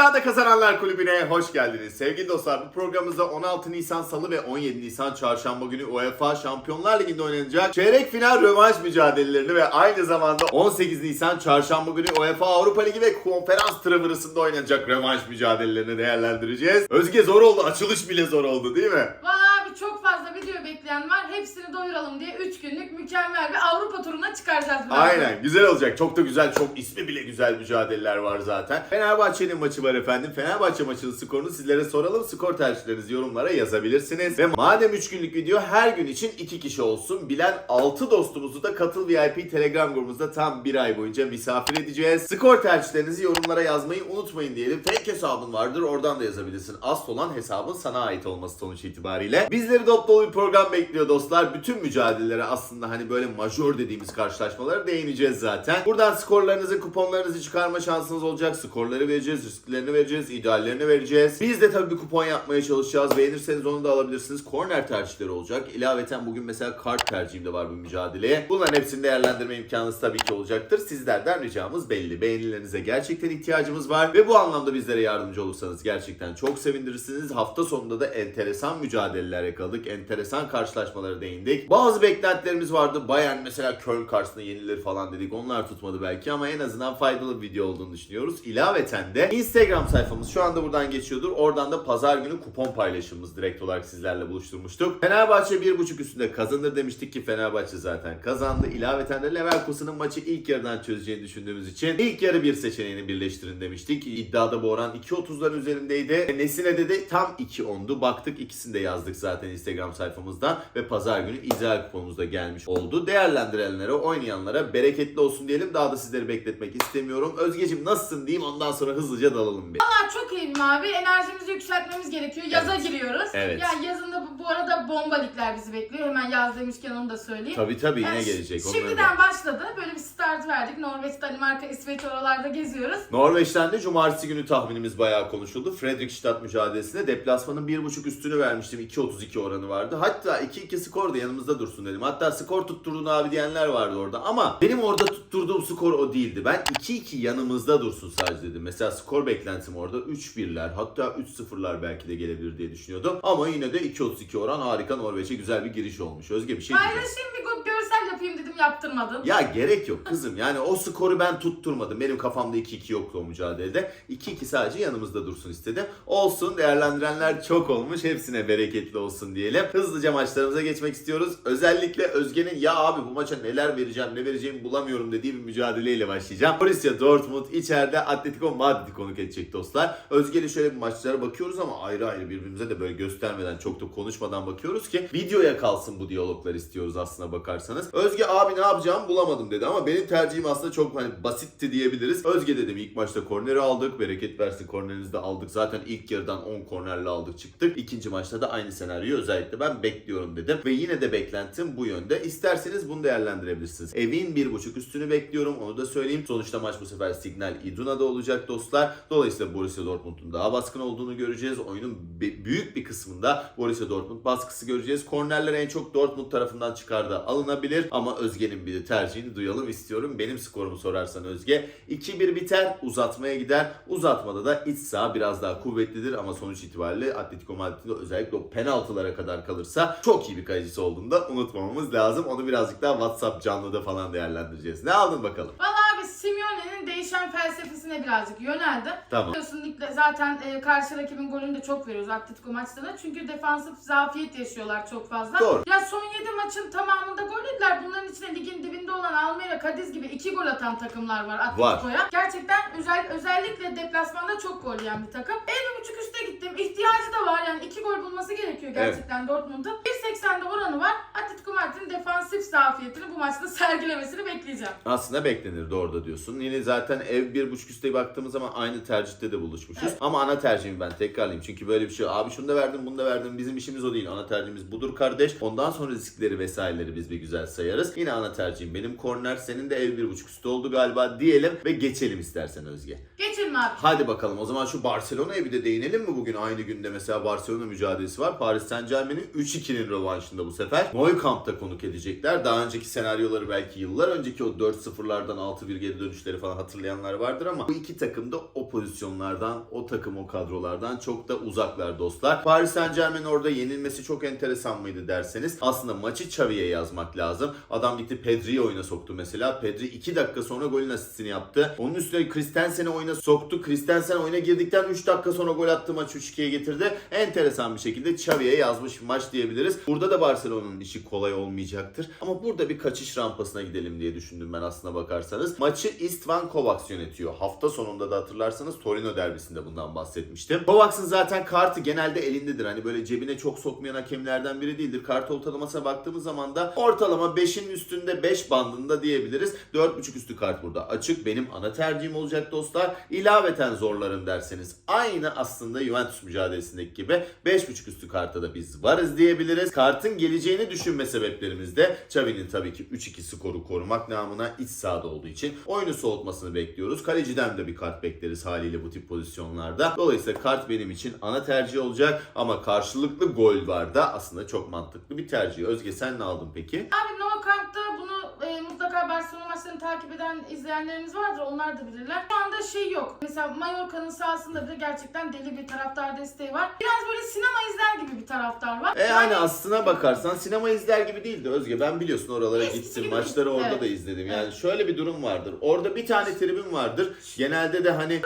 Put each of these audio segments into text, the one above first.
İddiada Kazananlar Kulübü'ne hoş geldiniz. Sevgili dostlar bu programımızda 16 Nisan Salı ve 17 Nisan Çarşamba günü UEFA Şampiyonlar Ligi'nde oynanacak çeyrek final rövanş mücadelelerini ve aynı zamanda 18 Nisan Çarşamba günü UEFA Avrupa Ligi ve Konferans Tırvırısı'nda oynanacak rövanş mücadelelerini değerlendireceğiz. Özge zor oldu, açılış bile zor oldu değil mi? Valla abi çok fazla video bekleyen var. Hepsini doyuralım diye 3 günlük mükemmel bir Avrupa turuna çıkaracağız. birazdan. Aynen güzel olacak. Çok da güzel, çok ismi bile güzel mücadeleler var zaten. Fenerbahçe'nin maçı var efendim. Fenerbahçe maçının skorunu sizlere soralım. Skor tercihlerinizi yorumlara yazabilirsiniz. Ve madem 3 günlük video her gün için 2 kişi olsun. Bilen 6 dostumuzu da Katıl VIP Telegram grubumuzda tam bir ay boyunca misafir edeceğiz. Skor tercihlerinizi yorumlara yazmayı unutmayın diyelim. Fake hesabın vardır oradan da yazabilirsin. Asıl olan hesabın sana ait olması sonuç itibariyle. Bizleri dop dolu bir program bekliyor dostlar. Bütün mücadelelere aslında hani böyle majör dediğimiz karşılaşmalara değineceğiz zaten. Buradan skorlarınızı, kuponlarınızı çıkarma şansınız olacak. Skorları vereceğiz, risklerini vereceğiz, ideallerini vereceğiz. Biz de tabii bir kupon yapmaya çalışacağız. Beğenirseniz onu da alabilirsiniz. Korner tercihleri olacak. İlaveten bugün mesela kart tercihim de var bu mücadeleye. Bunların hepsini değerlendirme imkanınız tabii ki olacaktır. Sizlerden ricamız belli. Beğenilerinize gerçekten ihtiyacımız var. Ve bu anlamda bizlere yardımcı olursanız gerçekten çok sevindirirsiniz. Hafta sonunda da enteresan mücadeleler yakaladık. Enteresan karşılaşmalara değindik. Bazı beklentilerimiz vardı. Bayern mesela Köln karşısında yenilir falan dedik. Onlar tutmadı belki ama en azından faydalı bir video olduğunu düşünüyoruz. İlaveten de Instagram sayfamız şu anda buradan geçiyordur. Oradan da pazar günü kupon paylaşımımız direkt olarak sizlerle buluşturmuştuk. Fenerbahçe 1.5 üstünde kazanır demiştik ki Fenerbahçe zaten kazandı. İlaveten de Leverkusen'ın maçı ilk yarıdan çözeceğini düşündüğümüz için ilk yarı bir seçeneğini birleştirin demiştik. İddiada bu oran 2.30'ların üzerindeydi. Nesine'de de tam 2.10'du. Baktık ikisini de yazdık zaten Instagram sayfamızdan ve pazar günü ideal kuponumuz da gelmiş oldu. Değerlendirenlere, oynayanlara bereketli olsun diyelim. Daha da sizleri bekletmek istemiyorum. Özgeciğim nasılsın diyeyim ondan sonra hızlıca dalalım bir. Valla çok iyiyim abi. Enerjimizi yükseltmemiz gerekiyor. Yaza Evet. giriyoruz. Evet. Yani yazında bu, bu arada bomba ligler bizi bekliyor. Hemen yaz demişken onu da söyleyeyim. Tabii tabii yine Yani gelecek. onları da- Şimdiden başladı. Böyle bir start verdik. Norveç, Danimarka, İsveç oralarda geziyoruz. Norveç'ten de cumartesi günü tahminimiz bayağı konuşuldu. Fredrikstad mücadelesinde deplasmanın 1.5 üstünü vermiştim. 2.32 oranı vardı. Hatta 2-2 skor da yanımızda dursun dedim. Hatta skor tutturdun abi diyenler vardı orada. Ama benim orada tutturduğum skor o değildi. Ben 2-2 yanımızda dursun sadece dedim. Mesela skor beklentim orada 3-1'ler hatta 3-0'lar belki de gelebilir diye düşünüyordum. Ama yine de 2.32 oran harika Norveç'e güzel bir giriş olmuş. Özge bir şey diyeceğim. Paylaşayım bir görsel yapayım dedim yaptırmadın. Ya gerek yok kızım. Yani o skoru ben tutturmadım. Benim kafamda 2-2 yoktu o mücadelede. 2-2 sadece yanımızda dursun istedim. Olsun değerlendirenler çok olmuş. Hepsine bereketli olsun diyelim. Hızlıca maçlarımıza geçmek istiyoruz. Özellikle Özge'nin ya abi bu maça neler vereceğim ne vereceğimi bulamıyorum dediği bir mücadeleyle başlayacağım. Borussia Dortmund içeride Atletico Madrid'i konuk edecek dostlar. Özge'yle şöyle bir maçlara bakıyoruz ama ayrı ayrı birbirimize de böyle göstermeden çok da konuşmadan bakıyoruz ki videoya kalsın bu diyaloglar istiyoruz aslına bakarsanız. Özge abi ne yapacağım bulamadım dedi ama benim tercihim aslında çok hani basitti diyebiliriz. Özge dedim ilk maçta korneri aldık. Bereket versin kornerinizi de aldık. Zaten ilk yarıdan 10 kornerle aldık çıktık. İkinci maçta da aynı senaryoyu özellikle ben bekliyorum dedim. Ve yine de beklentim bu yönde. İsterseniz bunu değerlendirebilirsiniz. Evin 1.5 üstünü bekliyorum onu da söyleyeyim. Sonuçta maç bu sefer Signal Iduna'da olacak dostlar. Dolayısıyla Borussia Dortmund'un daha baskın olduğunu göreceğiz. Oyunun büyük bir kısmında Borussia Dortmund baskısı göreceğiz. Kornerler en çok Dortmund tarafından çıkardı alınabilir. Ama Özge'nin bir de tercihini duyalım istiyorum. Benim skorumu sorarsan Özge. 2-1 biter uzatmaya gider. Uzatmada da iç saha biraz daha kuvvetlidir ama sonuç itibariyle Atletico Madrid'in özellikle o penaltılara kadar kalırsa çok iyi bir kalecisi olduğunu da unutmamamız lazım. Onu birazcık daha WhatsApp canlıda falan değerlendireceğiz. Ne aldın bakalım? Valla abi Simeone'nin değişen felsefesine birazcık yöneldi. Tamam. Biliyorsun ligde zaten e, karşı rakibin golünü de çok veriyoruz Atletico maçlarında. Çünkü defansif zafiyet yaşıyorlar çok fazla. Doğru. Ya son 7 maçın tamamında gol yediler. Bunların içinde ligin dibinde olan Almanya, Cadiz gibi 2 gol atan takımlar var Atletico'ya. Gerçekten özel, özellikle deplasmanda çok gol yiyen bir takım. 50.5 üste gittim. İhtiyacı da var yani 2 gol bulması gerekiyor gerçekten Dortmund'un. 1.80'de oranı var. Atletico Madrid'in defansif zafiyetini bu maçta sergilemesini bekleyeceğim. Aslında beklenirdi orada diyorsun. Yine zaten ev bir buçuk üste baktığımız zaman aynı tercihte de buluşmuşuz. Evet. Ama ana tercihimi ben tekrarlayayım. Çünkü böyle bir şey abi şunu da verdim bunu da verdim bizim işimiz o değil. Ana tercihimiz budur kardeş. Ondan sonra riskleri vesaireleri biz bir güzel sayarız. Yine ana tercihim benim korner. Senin de ev bir buçuk üstü oldu galiba diyelim ve geçelim istersen Özge. Geçelim abi. Hadi bakalım o zaman şu Barcelona'ya bir de değinelim mi bugün aynı günde mesela Barcelona mücadelesi var. Paris Saint Germain'in 3-2'nin rövanşında bu sefer. Nou Camp'ta konuk edecekler. Daha önceki senaryoları belki yıllar önceki o 4-0'lardan 6-1 geri dönüşleri falan hatırlayanlar vardır ama bu iki takım da o pozisyonlardan, o takım o kadrolardan çok da uzaklar dostlar. Paris Saint Germain orada yenilmesi çok enteresan mıydı derseniz aslında maçı Xavi'ye yazmak lazım. Adam gitti Pedri'yi oyuna soktu mesela. Pedri 2 dakika sonra golün asistini yaptı. Onun üstüne Christensen'i oyuna soktu. Christensen oyuna girdikten 3 dakika sonra gol attı maçı 3-2'ye getirdi. Enteresan bir şekilde Xavi'ye yazmış maç diyebiliriz. Burada da Barcelona'nın işi kolay olmayacaktır. Ama burada bir kaçış rampasına gidelim diye düşündüm ben aslına bakarsanız. Maçı Istvan Kovacs yönetiyor. Hafta sonunda da hatırlarsanız Torino derbisinde bundan bahsetmiştim. Kovacs'ın zaten kartı genelde elindedir. Hani böyle cebine çok sokmayan hakemlerden biri değildir. Kart ortalamasına baktığımız zaman da ortalama 5'in üstünde 5 bandında diyebiliriz. 4.5 üstü kart burada açık. Benim ana tercihim olacak dostlar. İlaveten zorlarım derseniz aynı aslında Juventus mücadelesindeki gibi 5.5 üstü kartta da biz varız diyebiliriz. Kartın geleceğini düşünme sebeplerimiz de Xavi'nin tabii ki 3-2 skoru korumak namına iç sahada olduğu için oyunu soğutmasını bekliyoruz. Kaleciden de bir kart bekleriz haliyle bu tip pozisyonlarda. Dolayısıyla kart benim için ana tercih olacak ama karşılıklı gol var da aslında çok mantıklı bir tercih. Özge sen ne aldın peki? Abi No Camp'ta bunu e, mutlaka Barcelona maçlarını takip eden izleyenlerimiz vardır. Onlar da bilirler. Şu anda şey yok. Mesela Mallorca'nın sahasında bile gerçekten deli bir taraftar desteği var. Biraz böyle sinema izler gibi bir taraftar var. E yani aslına bakarsan sinema izler gibi değildi Özge. Ben biliyorsun oralara Eskisi gittim. Maçları değil. orada Evet. da izledim. Yani şöyle bir durum vardır. Orada bir tane tribün vardır. Genelde de hani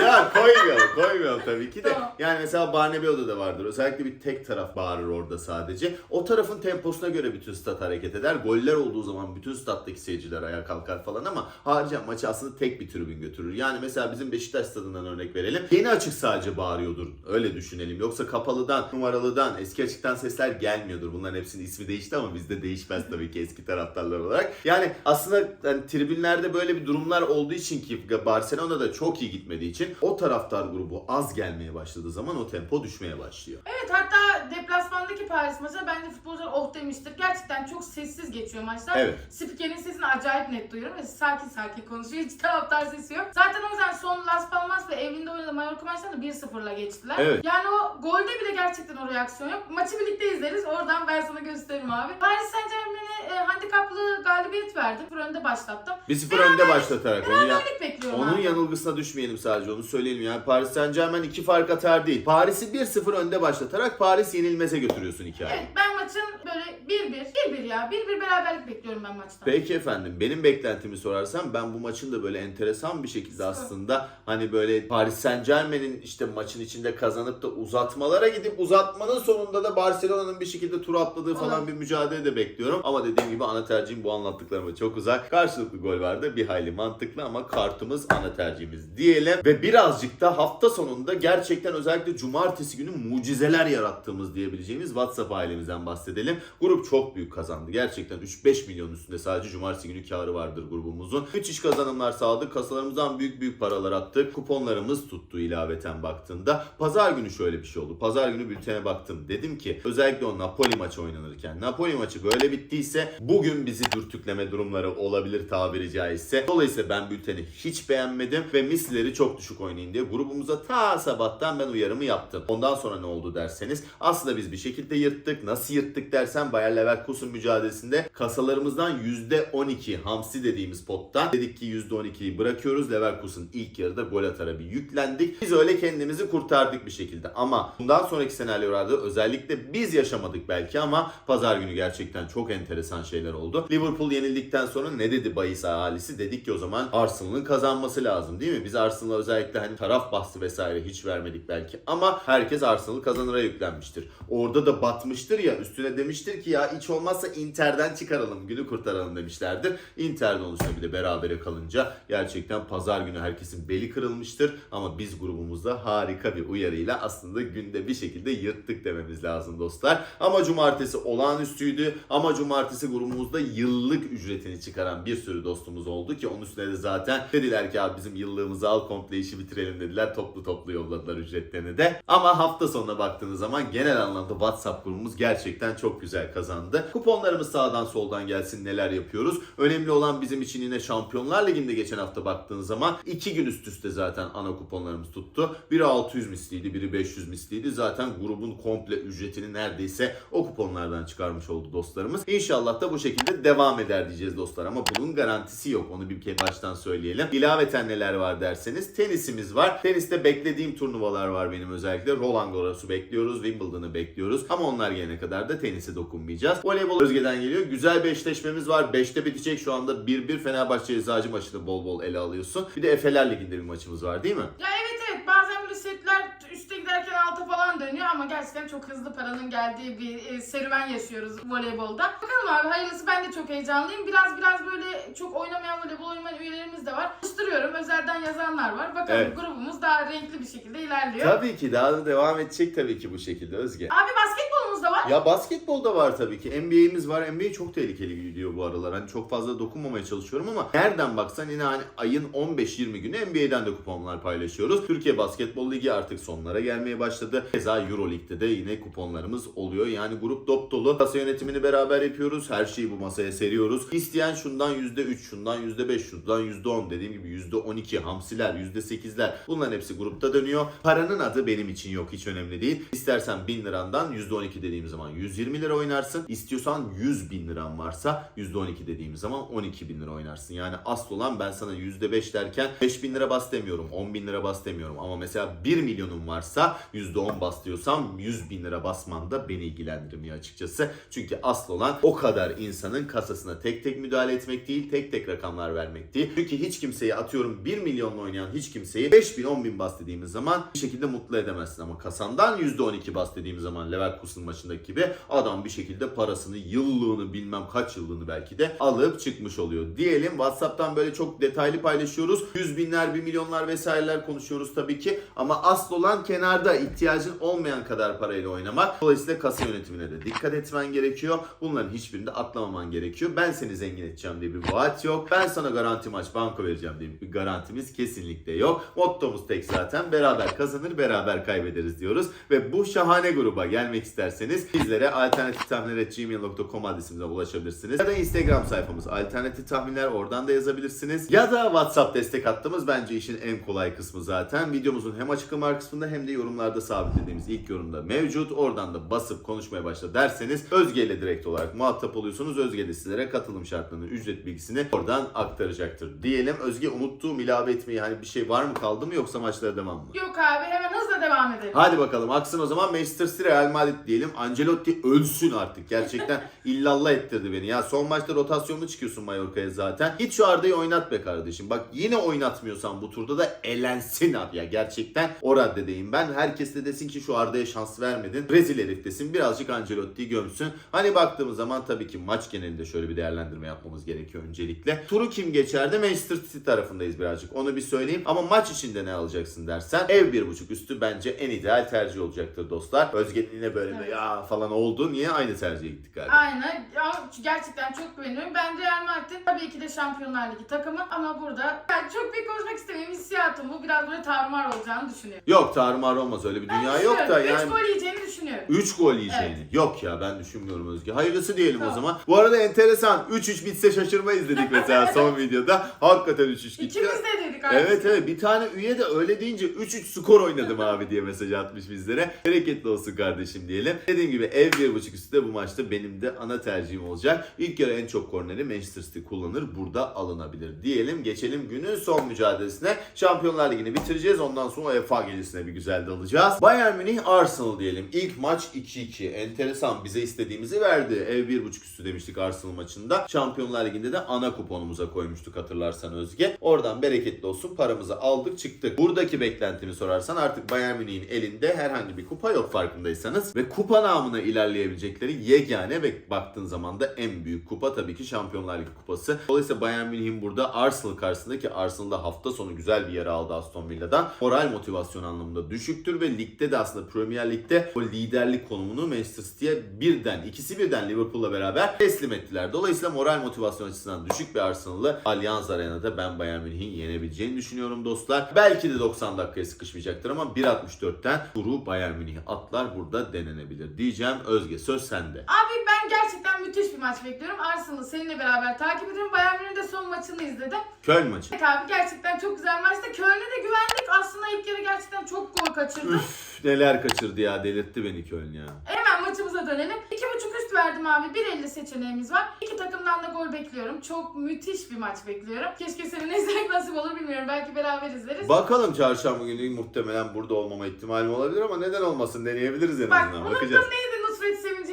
ya koymuyorum, koymuyorum tabii ki de. Tamam. Yani mesela Barnebeo'da da vardır. Özellikle bir tek taraf bağırır orada sadece. O tarafın temposuna göre bütün stat hareket eder. Goller olduğu zaman bütün stat'taki seyirciler ayağa kalkar falan ama haricen maçı aslında tek bir tribün götürür. Yani mesela bizim Beşiktaş stadından örnek verelim. Yeni açık sadece bağırıyordur. Öyle düşünelim. Yoksa kapalıdan, numaralıdan, eski açıktan sesler gelmiyordur. Bunların hepsinin ismi değişti ama bizde değişmez tabii ki eski taraftarlar olarak. Yani aslında yani tribünlerde böyle bir durumlar olduğu için ki Barcelona'da çok iyi gitmediği için o taraftar grubu az gelmeye başladığı zaman o tempo düşmeye başlıyor. Evet hatta deplasmandaki Paris maçı bence futbolcular oh demiştir. Gerçekten çok sessiz geçiyor maçlar. Evet. Spikerin sesini acayip net duyuyorum ve sakin sakin konuşuyor. Hiç taraftar sesi yok. Zaten o yüzden son Las Palmas ve evinde oynadığı Mallorca maçlarında 1-0'la geçtiler. Evet. Yani o golde bile gerçekten o reaksiyon yok. Maçı birlikte izleriz. Oradan ben sana gösteririm abi. Paris Saint Germain'e e, handikaplı galibiyet verdim. Bir önde başlattım. 1-0 önde başlatarak onu ya. Beraberlik bekliyorum Onun abi. yanılgısına düşmeyelim sadece onu söyleyelim yani Paris Saint Germain iki fark atar değil. Paris'i 1-0 önde başlatarak Paris yenilmeze götürüyorsun hikayeyi. Evet ben maçın böyle 1-1, 1-1 ya. 1-1 beraberlik bekliyorum ben maçtan. Peki efendim benim beklentimi sorarsam ben bu maçın da böyle enteresan bir şekilde aslında hani böyle Paris Saint Germain'in işte maçın içinde kazanıp da uzatmalara gidip uzatmanın sonunda da Barcelona'nın bir şekilde tur atladığı falan Olur. bir mücadele de bekliyorum. Ama dediğim gibi ana tercihim bu anlattıklarıma çok uzak. Karşılıklı gol vardı bir hayli mantıklı ama kartımız ana tercihimiz diyelim. Ve birazcık da hafta sonunda gerçekten özellikle cumartesi günü mucizeler yarattığımız diyebileceğimiz WhatsApp ailemizden bahsedelim. Grup çok büyük kazandı. Gerçekten 3-5 milyon üstünde sadece cumartesi günü karı vardır grubumuzun. Müthiş kazanımlar sağladık. Kasalarımızdan büyük büyük paralar attık. Kuponlarımız tuttu ilaveten baktığında. Pazar günü şöyle bir şey oldu. Pazar günü bültene baktım. Dedim ki özellikle o Napoli maçı oynanırken Napoli maçı böyle bittiyse bugün bizi dürtükleme durumları olabilir tabiri caizse. Dolayısıyla ben bülteni hiç beğenmedim ve misleri çok düşük oynayın diye grubumuza ta sabahtan ben uyarımı yaptım. Ondan sonra ne oldu derseniz aslında biz bir şekilde yırttık. Nasıl yırttık dersen Bayer Leverkusen mücadelesinde kasalarımızdan %12 hamsi dediğimiz pottan dedik ki %12'yi bırakıyoruz. Leverkusen ilk yarıda gol atara bir yüklendik. Biz öyle kendimizi kurtardık bir şekilde. Ama bundan sonraki senaryolarda özellikle biz yaşamadık belki ama pazar günü gerçekten çok enteresan şeyler oldu. Liverpool yenildikten sonra ne dedi bahis ahalisi? Dedik ki o zaman Arsenal'ın kazanması lazım değil mi? Biz Arsenal'a özellikle hani taraf bahsi vesaire hiç vermedik belki ama herkes Arsenal kazanıra yüklenmiştir. Orada da batmıştır ya üstüne demiştir ki ya hiç olmazsa Inter'den çıkaralım günü kurtaralım demişlerdir. Inter'de olursa bir de berabere kalınca gerçekten pazar günü herkesin beli kırılmıştır ama biz grubumuzda harika bir uyarıyla aslında günde bir şekilde yırttık dememiz lazım dostlar. Ama cumartesi olağanüstüydü ama cumartesi grubumuzda yıllık ücretini çıkaran bir sürü dostumuz oldu ki onun üstüne de zaten dediler ki abi bizim yıllığımızı al komple işi bitirelim dediler. Toplu toplu yolladılar ücretlerini de. Ama hafta sonuna baktığınız zaman genel anlamda WhatsApp grubumuz gerçekten Gerçekten çok güzel kazandı. Kuponlarımız sağdan soldan gelsin neler yapıyoruz. Önemli olan bizim için yine Şampiyonlar Ligi'nde geçen hafta baktığın zaman iki gün üst üste zaten ana kuponlarımız tuttu. Biri 600 misliydi, biri 500 misliydi. Zaten grubun komple ücretini neredeyse o kuponlardan çıkarmış oldu dostlarımız. İnşallah da bu şekilde devam eder diyeceğiz dostlar ama bunun garantisi yok. Onu bir kere baştan söyleyelim. İlaveten neler var derseniz tenisimiz var. Teniste beklediğim turnuvalar var benim özellikle. Roland Garros'u bekliyoruz, Wimbledon'ı bekliyoruz. Ama onlar gelene kadar da tenise dokunmayacağız. Voleybol Özge'den geliyor. Güzel bir eşleşmemiz var. 5'te bitecek şu anda 1-1 Fenerbahçe Eczacı maçını bol bol ele alıyorsun. Bir de Efeler Ligi'nde bir maçımız var değil mi? Ya evet evet bazen böyle setler üste giderken alta falan dönüyor ama gerçekten çok hızlı paranın geldiği bir e, serüven yaşıyoruz voleybolda. Bakalım abi hayırlısı ben de çok heyecanlıyım. Biraz biraz böyle çok oynamayan voleybol oynayan üyelerimiz de var. Kustırıyorum özelden yazanlar var. Bakalım Evet. grubumuz daha renkli bir şekilde ilerliyor. Tabii ki daha da devam edecek tabii ki bu şekilde Özge. Abi basketbolumuz da var. Ya basketbolda var tabii ki. NBA'miz var. NBA çok tehlikeli gidiyor bu aralar. Hani çok fazla dokunmamaya çalışıyorum ama nereden baksan yine hani ayın 15-20 günü NBA'den de kuponlar paylaşıyoruz. Türkiye Basketbol Ligi artık sonlara gelmeye başladı. Keza Euro Lig'de de yine kuponlarımız oluyor. Yani grup dop dolu. Kasa yönetimini beraber yapıyoruz. Her şeyi bu masaya seriyoruz. İsteyen şundan %3, şundan %5, şundan %10 dediğim gibi %12 hamsiler, %8'ler bunların hepsi grupta dönüyor. Paranın adı benim için yok hiç önemli değil. İstersen 1000 lirandan %12 dediğim zaman 120 lira oynarsın. İstiyorsan 100 bin liran varsa %12 dediğim zaman 12 bin lira oynarsın. Yani asıl olan ben sana %5 derken 5 bin lira bas demiyorum, 10 bin lira bas demiyorum. Ama mesela 1 milyonun varsa %10 bas diyorsam 100 bin lira basman da beni ilgilendirmiyor açıkçası. Çünkü asıl olan o kadar insanın kasasına tek tek müdahale etmek değil, tek tek rakamlar vermek değil. Çünkü hiç kimseyi atıyorum 1 milyonla oynayan hiç kimseyi 5 bin 10 bin bas dediğimiz zaman bir şekilde mutlu edemezsin. Ama kasandan %12 bas dediğimiz zaman Leverkusen maçındaki gibi adam bir şekilde parasını yıllığını bilmem kaç yıllığını belki de alıp çıkmış oluyor. Diyelim Whatsapp'tan böyle çok detaylı paylaşıyoruz. Yüz binler, bir milyonlar vesaireler konuşuyoruz tabii ki. Ama asıl olan kenarda ihtiyacın olmayan kadar parayla oynamak. Dolayısıyla kasa yönetimine de dikkat etmen gerekiyor. Bunların hiçbirini de atlamaman gerekiyor. Ben seni zengin edeceğim diye bir vaat yok. Ben sana garanti maç banko vereceğim diye bir garantimiz kesinlikle yok. Mottomuz tek zaten. Beraber kazanır, beraber kaybederiz diyoruz. Ve bu şahane gruba gelmek isterseniz bizlere alternatiftahminler.gmail.com adresimizden ulaşabilirsiniz. Ya da Instagram sayfamız alternatif tahminler oradan da yazabilirsiniz. Ya da WhatsApp destek hattımız bence işin en kolay kısmı zaten. Videomuzun hem açıklama kısmında hem de yorumlarda sabitlediğimiz ilk yorumda mevcut. Oradan da basıp konuşmaya başla derseniz Özge ile direkt olarak muhatap oluyorsunuz. Özge de sizlere katılım şartlarını, ücret bilgisini oradan aktaracaktır. Diyelim Özge unuttuğum ilave etmeyi hani bir şey var mı kaldı mı yoksa maçlara devam mı? Yok abi hemen devam edelim. Hadi bakalım aksın o zaman Manchester City Real Madrid diyelim. Ancelotti ölsün artık. Gerçekten illallah ettirdi beni. Ya son maçta rotasyonlu çıkıyorsun Mallorca'ya zaten. Git şu Arda'yı oynat be kardeşim. Bak yine oynatmıyorsan bu turda da elensin abi ya. Gerçekten o raddedeyim ben. Herkes de desin ki şu Arda'ya şans vermedin. Rezil herif desin. Birazcık Ancelotti'yi gömsün. Hani baktığımız zaman tabii ki maç genelinde şöyle bir değerlendirme yapmamız gerekiyor öncelikle. Turu kim geçerdi? Manchester City tarafındayız birazcık. Onu bir söyleyeyim. Ama maç içinde ne alacaksın dersen ev bir buçuk üstü bence en ideal tercih olacaktır dostlar. Özge'nin yine böyle bir Evet. ya falan oldu. Niye aynı tercihe gittik galiba? Aynen. Ya, gerçekten çok beğeniyorum. Ben Real Madrid'in tabii ki de Şampiyonlar Ligi takımı ama burada ben çok büyük konuşmak istemiyorum. Hissiyatım bu biraz böyle tarumar olacağını düşünüyorum. Yok tarumar olmaz öyle bir Ben dünya yok da yani. Gol yiyeceğini düşünüyorum. 3 gol yiyeceğini. Yok ya ben düşünmüyorum Özge. Hayırlısı diyelim o Tamam. zaman. Bu arada enteresan 3-3 bitse şaşırmayız dedik mesela son videoda. Hakikaten 3-3 gitti. İkimiz de dedik abi. Evet evet bir tane üye de öyle deyince 3-3 skor oynadım abi diye mesaj atmış bizlere. Bereketli olsun kardeşim diyelim. Dediğim gibi ev 1.5 üstü de bu maçta benim de ana tercihim olacak. İlk yarı en çok korneri Manchester City kullanır. Burada alınabilir diyelim. Geçelim günün son mücadelesine. Şampiyonlar Ligi'ni bitireceğiz. Ondan sonra UEFA gecesine bir güzel dalacağız. Bayern Münih Arsenal diyelim. İlk maç 2-2. Enteresan bize istediğimizi verdi. Ev 1.5 üstü demiştik Arsenal maçında. Şampiyonlar Ligi'nde de ana kuponumuza koymuştuk hatırlarsan Özge. Oradan bereketli olsun paramızı aldık çıktık. Buradaki beklentimi sorarsan artık Bayern Münih'in elinde herhangi bir kupa yok farkındaysanız. Ve kupa namına ilerleyebilecekleri yegane ve baktığın zaman da en büyük kupa tabii ki Şampiyonlar Ligi kupası. Dolayısıyla Bayern Münih'in burada Arsenal karşısında ki Arsenal'da hafta sonu güzel bir yere aldı Aston Villa'dan. Moral motivasyon anlamında düşüktür ve ligde de aslında Premier Lig'de o liderlik konumunu Manchester City'ye birden, ikisi birden Liverpool'la beraber teslim ettiler. Dolayısıyla moral motivasyon açısından düşük bir Arsenal'ı Allianz Arena'da ben Bayern Münih'in yenebileceğini düşünüyorum dostlar. Belki de 90 dakikaya sıkışmayacaktır ama 1.64'ten turu Bayern Münih atlar burada denenebilir diyeceğim. Özge söz sende. Abi ben gerçekten müthiş bir maç bekliyorum. Arsenal'ı seninle beraber takip ediyorum. Bayern Münih'in de son maçını izledim. Köln maçı. Evet abi gerçekten çok güzel maçtı. Köln'e de güvendik. Aslında ilk yarı gerçekten çok gol kaçırdı. Üf neler kaçırdı ya delirtti beni Köln ya. Hemen maçımıza dönelim. 2.5 üst verdim abi. 1.50 seçeneğimiz var. İki takımdan da gol bekliyorum. Çok müthiş bir maç bekliyorum. Keşke seninle izlemek nasip olur bilmiyorum. Belki beraber izleriz. Bakalım çarşamba günü muhtemelen burada olmama ihtimalim olabilir ama neden olmasın deneyebiliriz en Bak azından bunun bakacağız. da neydi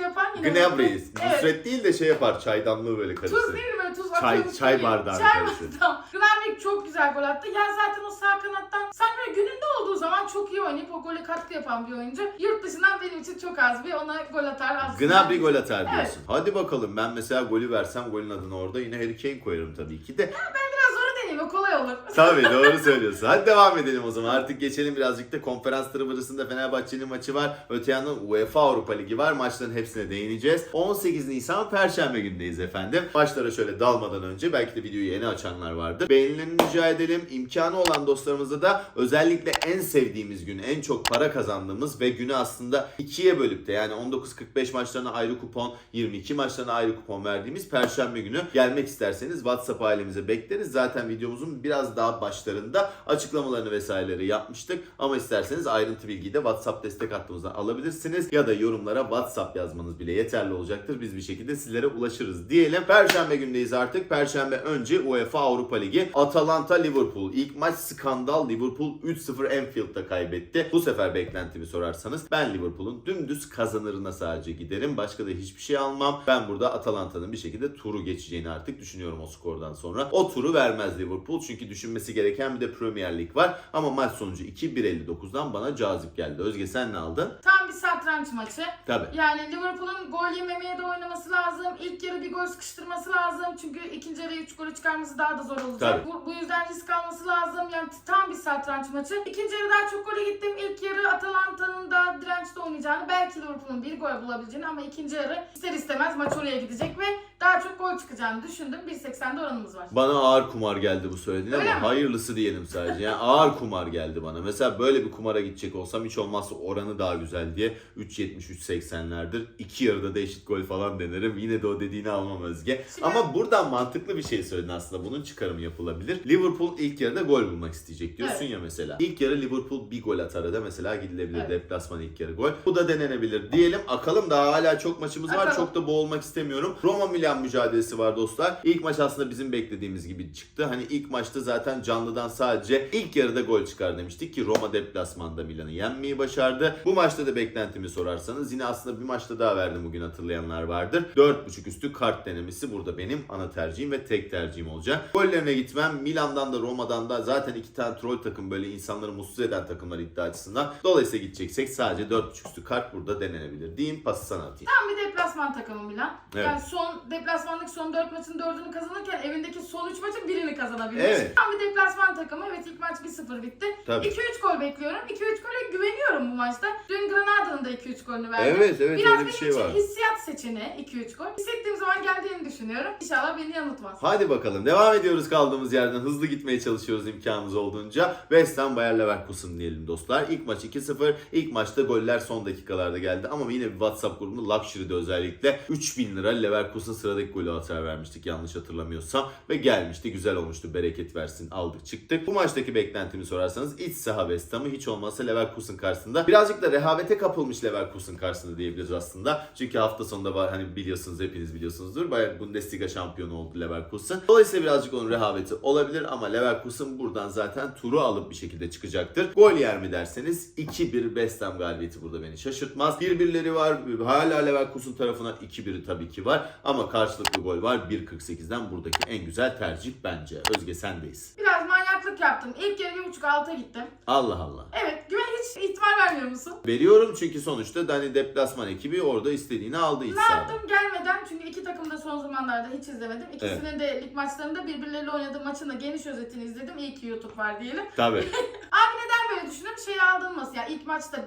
yapan yine. Gnabry's. Evet. Nusret değil de şey yapar çaydanlığı böyle Tuz karıştırır. değil mi böyle tuz Çay- atıyormuş çay gibi. bardağı Çay karıştı. bardağı. Gnabry çok güzel gol attı. Ya zaten o sağ kanattan sanki böyle gününde olduğu zaman çok iyi oynayıp o gole katkı yapan bir oyuncu. Yurt dışından benim için çok az bir ona gol atar aslında. Gnabry gol atar Evet. diyorsun. Hadi bakalım ben mesela golü versem golün adını orada yine Harry Kane koyarım tabii ki de. O kolay olur. Tabii doğru söylüyorsun. Hadi devam edelim o zaman. Artık geçelim birazcık da konferans tırvırısında Fenerbahçe'nin maçı var. Öte yandan UEFA Avrupa Ligi var. Maçların hepsine değineceğiz. 18 Nisan Perşembe günündeyiz efendim. Maçlara şöyle dalmadan önce belki de videoyu yeni açanlar vardır. Beğenilerini rica edelim. İmkanı olan dostlarımıza da özellikle en sevdiğimiz gün, en çok para kazandığımız ve günü aslında ikiye bölüp de yani 19.45 maçlarına ayrı kupon, 22 maçlarına ayrı kupon verdiğimiz Perşembe günü gelmek isterseniz WhatsApp ailemize bekleriz. Zaten videomuzun biraz daha başlarında açıklamalarını vesaireleri yapmıştık. Ama isterseniz ayrıntı bilgiyi de WhatsApp destek hattımızdan alabilirsiniz. Ya da yorumlara WhatsApp yazmanız bile yeterli olacaktır. Biz bir şekilde sizlere ulaşırız diyelim. Perşembe gündeyiz artık. Perşembe önce UEFA Avrupa Ligi. Atalanta Liverpool. İlk maç skandal. Liverpool 3-0 Anfield'da kaybetti. Bu sefer beklentimi sorarsanız ben Liverpool'un dümdüz kazanırına sadece giderim. Başka da hiçbir şey almam. Ben burada Atalanta'nın bir şekilde turu geçeceğini artık düşünüyorum o skordan sonra. O turu vermez Liverpool. Çünkü düşünmesi gereken bir de Premier Lig var. Ama maç sonucu 2-1.59'dan bana cazip geldi. Özge sen ne aldın? Tam bir satranç maçı. Tabii. Yani Liverpool'un gol yememeye de oynaması lazım. İlk yarı bir gol sıkıştırması lazım. Çünkü ikinci yarı 3 golü çıkarması daha da zor olacak. Tabii. Bu, bu yüzden risk alması lazım. Yani tam bir satranç maçı. İkinci yarı daha çok gole gittim. İlk yarı Atalanta'nın da dirençli oynayacağını, belki Liverpool'un bir gol bulabileceğini ama ikinci yarı ister istemez maç oraya gidecek ve daha çok gol çıkacağını düşündüm. 1.80'de oranımız var. Bana ağır kumar geldi bu söylediğin Öyle ama mi? hayırlısı diyelim sadece. Yani ağır kumar geldi bana. Mesela böyle bir kumara gidecek olsam hiç olmazsa oranı daha güzel diye 3.70-3.80'lerdir. İki yarıda da eşit gol falan denerim. Yine de o dediğini almam Özge. Şimdi- Ama buradan mantıklı bir şey söyledin aslında. Bunun çıkarımı yapılabilir. Liverpool ilk yarıda gol bulmak isteyecek diyorsun Evet. ya mesela. İlk yarı Liverpool bir gol atar da mesela gidilebilir. Evet. Deplasman ilk yarı gol. Bu da denenebilir diyelim. Akalım daha hala çok maçımız var. Akalım. Çok da boğulmak istemiyorum. Roma Milan mücadelesi var dostlar. İlk maç aslında bizim beklediğimiz gibi çıktı. Hani ilk maçta zaten canlıdan sadece ilk yarıda gol çıkar demiştik ki Roma deplasmanda Milan'ı yenmeyi başardı. Bu maçta da beklentimi sorarsanız yine aslında bir maçta daha verdim bugün hatırlayanlar vardır. 4.5 üstü kart denemesi burada benim ana tercihim ve tek tercihim olacak. Gollerine gitmem. Milan'dan da Roma'dan da zaten iki tane troll takım böyle insanları mutsuz eden takımlar iddia açısından. Dolayısıyla gideceksek sadece 4.5 üstü kart burada denenebilir diyeyim. Pası sana atayım. Tam bir deplasman takımı Milan. Evet. Yani son deplasmanlık son 4 maçın 4'ünü kazanırken evindeki son 3 maçın birini kazanabilmiş. Evet. Tam bir deplasman takımı. Evet ilk maç 1-0 bitti. Tabii. 2-3 gol bekliyorum. 2-3 gole güveniyorum bu maçta. Dün Granada'nın da 2-3 golünü verdim. Evet evet Biraz öyle bir şey için var. hissiyat seçeneği 2-3 gol. Hissettiğim zaman geldiğini düşünüyorum. İnşallah beni yanıltmaz. Hadi bakalım devam ediyoruz kaldığımız yerden hızlı gitmeye çalışıyoruz imkanımız olduğunca. West Ham Bayer Leverkusen diyelim dostlar. İlk maç 2-0. İlk maçta goller son dakikalarda geldi ama yine bir WhatsApp grubunda Luxury'de özellikle 3000 lira Leverkusen sıradaki golü atar vermiştik yanlış hatırlamıyorsam ve gelmişti güzel olmuştu bereket versin aldık çıktık. Bu maçtaki beklentimi sorarsanız iç saha West Ham'ı hiç olmazsa Leverkusen karşısında birazcık da rehavete kapılmış Leverkusen karşısında diyebiliriz aslında. Çünkü hafta sonunda var hani biliyorsunuz hepiniz biliyorsunuzdur. Bayern Bundesliga şampiyonu oldu Leverkusen. Dolayısıyla birazcık onun rehaveti olabilir ama Leverkusen buradan zaten turu alıp bir şekilde çıkacaktır. Gol yer mi derseniz 2-1 West Ham galibiyeti burada beni şaşırtmaz. Birbirleri var. Hala Leverkusen tarafına 2-1'i tabii ki var. Ama karşılıklı gol var. 1.48'den buradaki en güzel tercih bence. Özge sendeyiz. Biraz manyak manyaklık yaptım. İlk yarı bir buçuk alta gittim. Allah Allah. Evet güven hiç ihtimal vermiyor musun? Veriyorum çünkü sonuçta hani deplasman ekibi orada istediğini aldı iç Ne sahada. yaptım gelmeden çünkü iki takım da son zamanlarda hiç izlemedim. İkisinin de lig maçlarında birbirleriyle oynadığı maçın da geniş özetini izledim. İyi ki YouTube var diyelim. Tabii. Düşündüm? Şeyi aldırması ya ilk maçta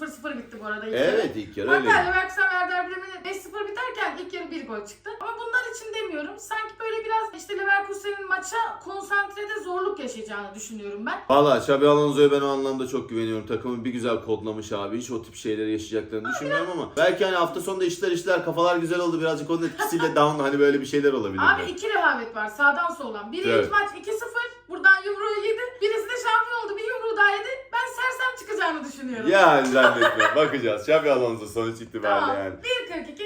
0-0 bitti bu arada. ilk evet ilk yarı öyle. Hatta Leverkusen Werder Bremen'e 5-0 biterken ilk yarı bir gol çıktı. Ama bunlar için demiyorum. Sanki böyle biraz işte Leverkusen'in maça konsantrede zorluk yaşayacağını düşünüyorum ben. Valla Xabi Alonso'ya ben o anlamda çok güveniyorum. Takımı bir güzel kodlamış abi. Hiç o tip şeyleri yaşayacaklarını düşünmüyorum ama belki hani hafta sonunda işler işler kafalar güzel oldu. Birazcık onun etkisiyle down hani böyle bir şeyler olabilir. Abi iki rehavet var sağdan soldan. Biri Evet. ilk maç 2-0 buradan yumruğu yedi. Birisi de şampiyon oldu bir yumruğu daha yedi. Ben sersem çıkacağını düşünüyorum. Yani zannetmiyorum. Bakacağız. Xabi Alonso sonuç itibariyle Tamam. yani. 1.42 küçük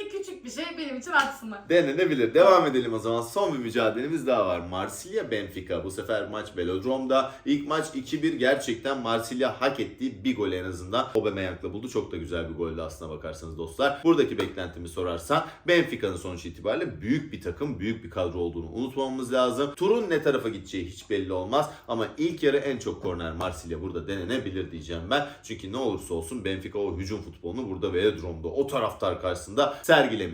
bir şey benim için atsınlar. Denenebilir. Devam edelim o zaman. Son bir mücadelemiz daha var. Marsilya Benfica. Bu sefer maç Velodrome'da. İlk maç 2-1 gerçekten Marsilya hak ettiği bir gol en azından. Aubameyang'la buldu. Çok da güzel bir goldü aslına bakarsanız dostlar. Buradaki beklentimi sorarsan Benfica'nın sonuç itibariyle büyük bir takım, büyük bir kadro olduğunu unutmamamız lazım. Turun ne tarafa gideceği hiç belli olmaz ama ilk yarı en çok korner Marsilya burada denenebilir diyeceğim ben. Çünkü ne olursa olsun Benfica o hücum futbolunu burada Velodrome'da o taraftar karşısında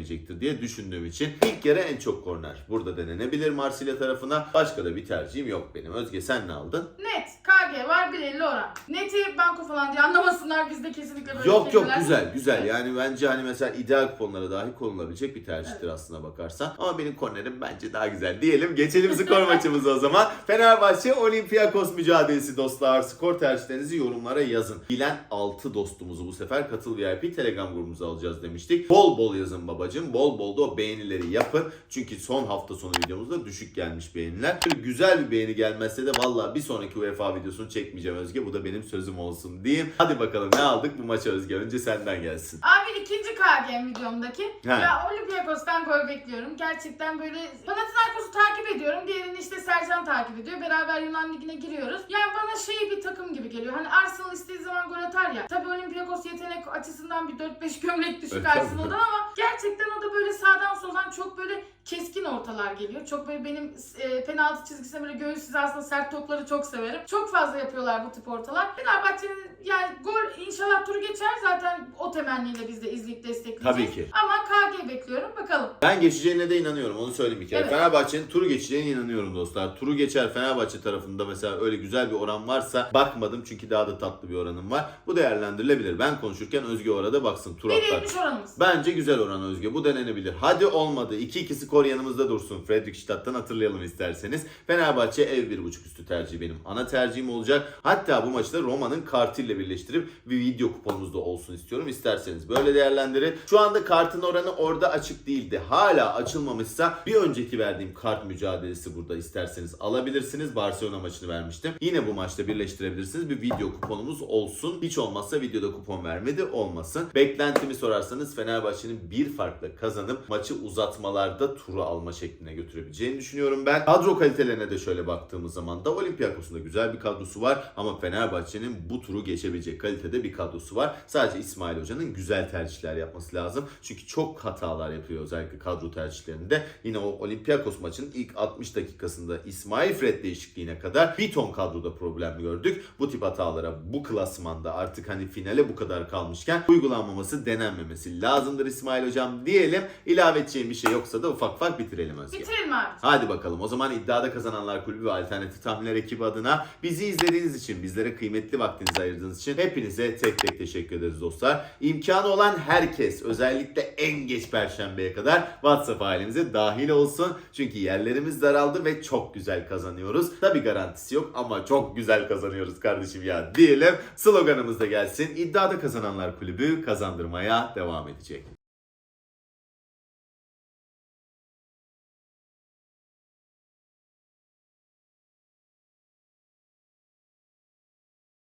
sergilemeyecektir diye düşündüğüm için ilk yarı en çok korner burada denenebilir Marsilya tarafına. Başka da bir tercihim yok benim. Özge sen ne aldın? Net. KG var 1.50 oran. Neti banko falan diye anlamasınlar bizde kesinlikle böyle Yok yok kelimeler. güzel güzel yani bence hani mesela ideal kuponlara dahi konulabilecek bir tercihtir aslına bakarsan. Ama benim kornerim bence daha güzel diyelim. Geçelim skor maçımıza o zaman. Fenerbahçe Olympiakos mücadelesi dostlar. Skor tercihlerinizi yorumlara yazın. Bilen 6 dostumuzu bu sefer katıl VIP Telegram grubumuza alacağız demiştik. Bol bol yazın babacım. Bol bol da o beğenileri yapın. Çünkü son hafta sonu videomuzda düşük gelmiş beğeniler. Güzel bir beğeni gelmezse de vallahi bir sonraki UEFA videosunu çekmeyeceğim Özge. Bu da benim sözüm olsun diyeyim. Hadi bakalım ne aldık bu maça Özge. Önce senden gelsin. Abi ikinci KG videomdaki. He. Ya Olympiakos'tan gol bekliyorum. Gerçekten böyle Panathinaikos'u takip ediyorum. Diğerini işte Sercan takip ediyor. Beraber Yunan Ligi'ne giriyoruz. Yani bana şey bir takım gibi geliyor. Hani Arsenal istediği zaman gol atar ya. Tabii Olympiakos yetenek açısından bir 4-5 gömlek düşük Evet, Arsenal'dan ama gerçekten o da böyle sağdan soldan çok böyle keskin ortalar geliyor. Çok böyle benim e, penaltı çizgisine böyle göğüs hizasında sert topları çok severim. Çok fazla yapıyorlar bu tip ortalar. Fenerbahçe'nin yani gol inşallah turu geçer. Zaten o temenniyle biz de izleyip destekleyeceğiz. Tabii ki. Ama KG bekliyorum. Bakalım. Ben geçeceğine de inanıyorum. Onu söyleyeyim bir kere. Evet. Fenerbahçe'nin turu geçeceğine inanıyorum dostlar. Turu geçer Fenerbahçe tarafında mesela öyle güzel bir oran varsa bakmadım çünkü daha da tatlı bir oranım var. Bu değerlendirilebilir. Ben konuşurken Özge orada baksın tur atlar. 1.70 oranımız. Bence güzel oran Özge. Bu denenebilir. Hadi olmadı. 2-2 skor yanımızda dursun. Fredrikstadt'tan hatırlayalım isterseniz. Fenerbahçe ev 1.5 üstü tercihi benim ana tercihim olacak. Hatta bu maçı da Roma'nın kartıyla birleştirip bir video kuponumuzda olsun istiyorum. İsterseniz böyle değerlendirin. Şu anda kartın oranı orada açık değildi. Hala açılmamışsa bir önceki verdiğim kart mücadelesi burada isterseniz alabilirsiniz. Barcelona maçını vermiştim. Yine bu maçta birleştirebilirsiniz. Bir video kuponumuz olsun. Hiç olmazsa videoda kupon vermedi olmasın. Beklentimi sorarsanız Fenerbahçe'nin bir farkla kazanıp maçı uzatmalarda turu alma şekline götürebileceğini düşünüyorum ben. Kadro kalitelerine de şöyle baktığımız zaman da Olympiakos'un da güzel bir kadrosu var ama Fenerbahçe'nin bu turu geçebilecek kalitede bir kadrosu var. Sadece İsmail Hoca'nın güzel tercihler yapması lazım. Çünkü çok hatalar yapıyor özellikle kadro tercihlerinde. Yine o Olympiakos maçının ilk 60 dakikasında İsmail Fred değişikliğine kadar bir ton kadroda problem gördük. Bu tip hatalara bu klasmanda artık hani finale bu kadar kalmışken uygulanmaması denenmemesi lazımdır İsmail Hocam diyelim. İlave edeceğim bir şey yoksa da ufak ufak bitirelim Özge. Bitirelim abi. Hadi bakalım o zaman iddiada kazananlar kulübü ve alternatif tahminler ekibi adına bizi izlediğiniz için, bizlere kıymetli vaktinizi ayırdığınız için hepinize tek tek teşekkür ederiz dostlar. İmkanı olan herkes özellikle en geç perşembeye kadar WhatsApp ailemize dahil olsun. Çünkü yerlerimiz daraldı ve çok güzel kazanıyoruz. Tabi garantisi yok ama çok güzel kazanıyoruz kardeşim ya diyelim. Sloganımız da gelsin. İddiada kazananlar kulübü kazandırmaya devam edecek.